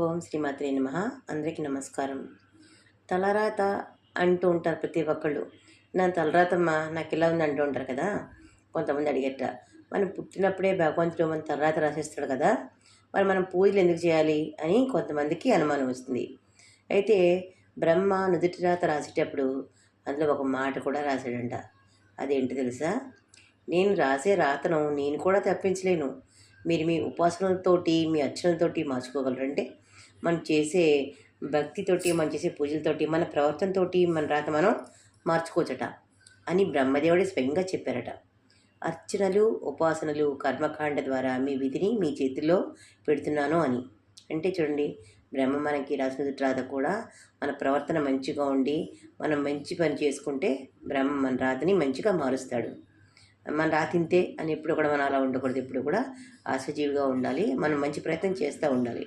ఓం శ్రీమాత్రే నమ. అందరికీ నమస్కారం. తలరాత అంటూ ఉంటారు ప్రతి ఒక్కళ్ళు. నా తలరాతమ్మ నాకు ఇలా ఉంది అంటూ ఉంటారు కదా? కొంతమంది అడిగట మనం పుట్టినప్పుడే భగవంతుడు మన తలరాత రాసేస్తాడు కదా? మరి మనం పూజలు ఎందుకు చేయాలి అని కొంతమందికి అనుమానం వస్తుంది. అయితే బ్రహ్మ నుదుటి రాత రాసేటప్పుడు అందులో ఒక మాట కూడా రాశాడంట. అదేంటి తెలుసా? నేను రాసే రాతను నేను కూడా తప్పించలేను. మీరు మీ ఉపాసనలతోటి మీ అర్చనలతోటి మార్చుకోగలరంటే మనం చేసే భక్తితోటి మనం చేసే పూజలతోటి మన ప్రవర్తనతోటి మన రాత మనం మార్చుకోవచ్చట అని బ్రహ్మదేవుడే స్వయంగా చెప్పారట. అర్చనలు ఉపాసనలు కర్మకాండ ద్వారా మీ విధిని మీ చేతిలో పెడుతున్నాను అని. అంటే చూడండి బ్రహ్మ మనకి రాసిన రాత కూడా మన ప్రవర్తన మంచిగా ఉండి మనం మంచి పని చేసుకుంటే బ్రహ్మ మన రాతని మంచిగా మారుస్తాడు. మన రాతింతే అని ఎప్పుడు కూడా మనం అలా ఉండకూడదు. ఎప్పుడు కూడా ఆశజీవిగా ఉండాలి. మనం మంచి ప్రయత్నం చేస్తూ ఉండాలి.